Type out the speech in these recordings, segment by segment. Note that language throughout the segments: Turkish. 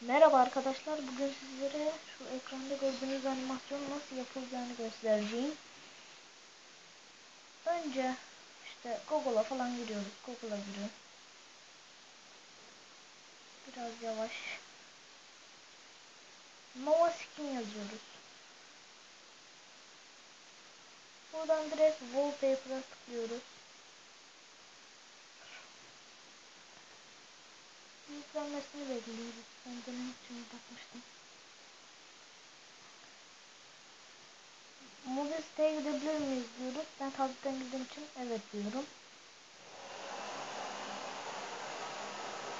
Merhaba arkadaşlar. Bugün sizlere şu ekranda gördüğünüz animasyonu nasıl yapılacağını göstereceğim. Önce işte Google'a falan giriyoruz. Google'a giriyor. Biraz yavaş. Nova Skin yazıyoruz. Buradan direkt Wallpaper'a tıklıyoruz. Yüklenmesini bekliyoruz. Ben denemek için bakmıştım. Mobil siteye gidebilir miyiz diyoruz. Ben tabletten girdiğim için evet diyorum.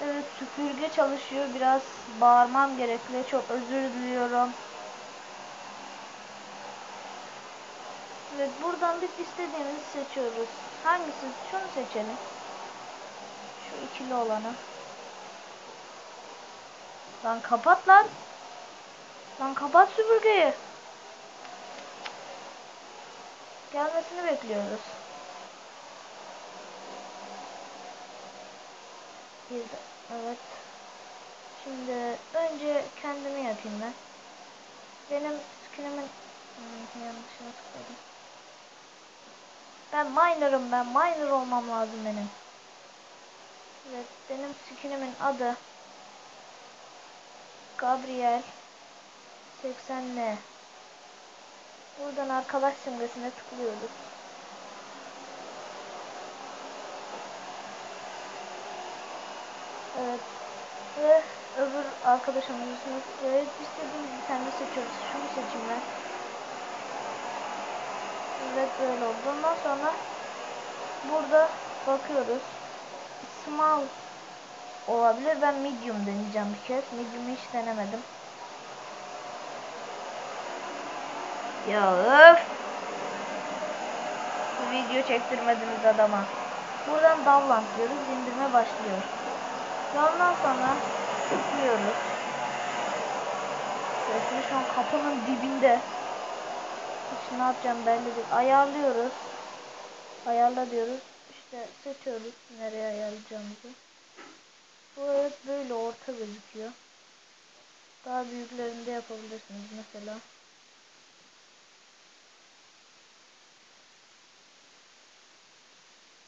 Evet süpürge çalışıyor. Biraz bağırmam gerekli. Çok özür diliyorum. Evet buradan biz istediğimizi seçiyoruz. Hangisi? Şunu seçelim. Şu ikili olanı. Lan kapat lan. Lan kapat süpürgeyi. Gelmesini bekliyoruz. Evet. Şimdi önce kendimi yapayım ben. Benim skinimin hmm, yanlışına tıkladım. Ben miner'ım ben. Miner olmam lazım benim. Evet benim skinimin adı Gabriel 80N Buradan arkadaş simgesine tıklıyoruz. Evet. Ve öbür arkadaşımızın ve istediğimiz bir tane seçiyoruz. Şunu seçeyim ben. Evet böyle oldu. Ondan sonra burada bakıyoruz. Small olabilir. Ben medium deneyeceğim bir kez. Medium'u hiç denemedim. Ya öf. Video çektirmediniz adama. Buradan download diyoruz. indirme başlıyor. Ondan sonra tıklıyoruz. Şimdi şu an kapının dibinde. Hiç ne yapacağım belli değil. Ayarlıyoruz. Ayarla diyoruz. İşte seçiyoruz nereye ayarlayacağımızı. Bu evet böyle orta gözüküyor. Daha büyüklerinde yapabilirsiniz mesela.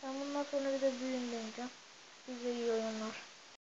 Ben bundan sonra bir de büyüğünü deneyeceğim. Size iyi oyunlar.